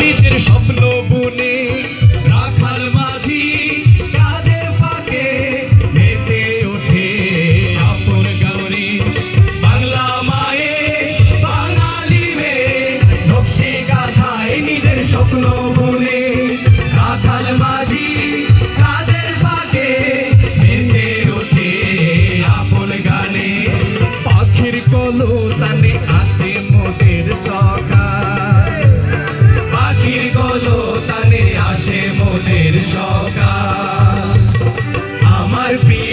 নিজের স্বপ্ন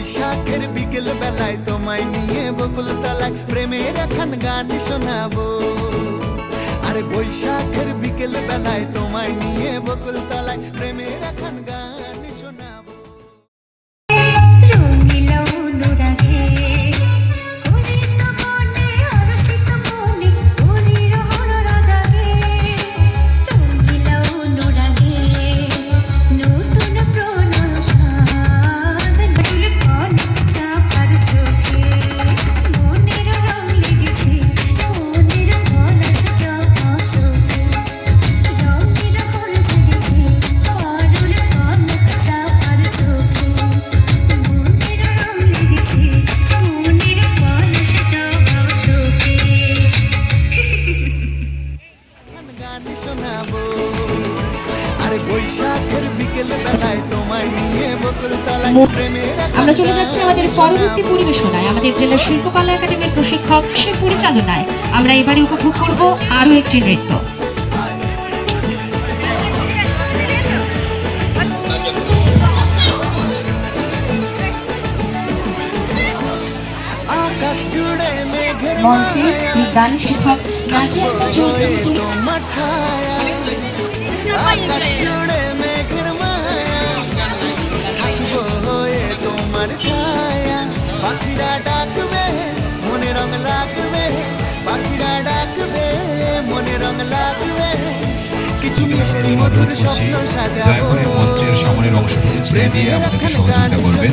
বৈশাখের বিকেল বেলায় তোমায় নিয়ে বকুল তালায় প্রেমের এখন গান শোনাবো। আরে বৈশাখের বিকেল বেলায় তোমায় নিয়ে বকুল তালায় প্রেমের এখন গান আমরা চলে যাচ্ছি আমাদের পরবর্তী পরিবেশনায়। আমাদের জেলা শিল্পকলা একাডেমির প্রশিক্ষক সে পরিচালনায়। আমরা এবারে উপভোগ করব আরও একটি নৃত্য। মঞ্চে বিজ্ঞান শিক্ষক নাজিয়া চৌধুরী মিষ্টি মধুর দয়া করে মঞ্চের সামনের অংশটুকু ছেড়ে দিয়ে আমাদেরকে সহযোগিতা করবেন।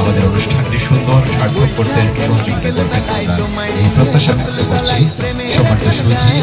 আমাদের অনুষ্ঠানটি সুন্দর সার্থক করতে সহযোগিতা করবেন। আমরা এই প্রত্যাশা ব্যক্ত করছি। সম্মানিত সুধী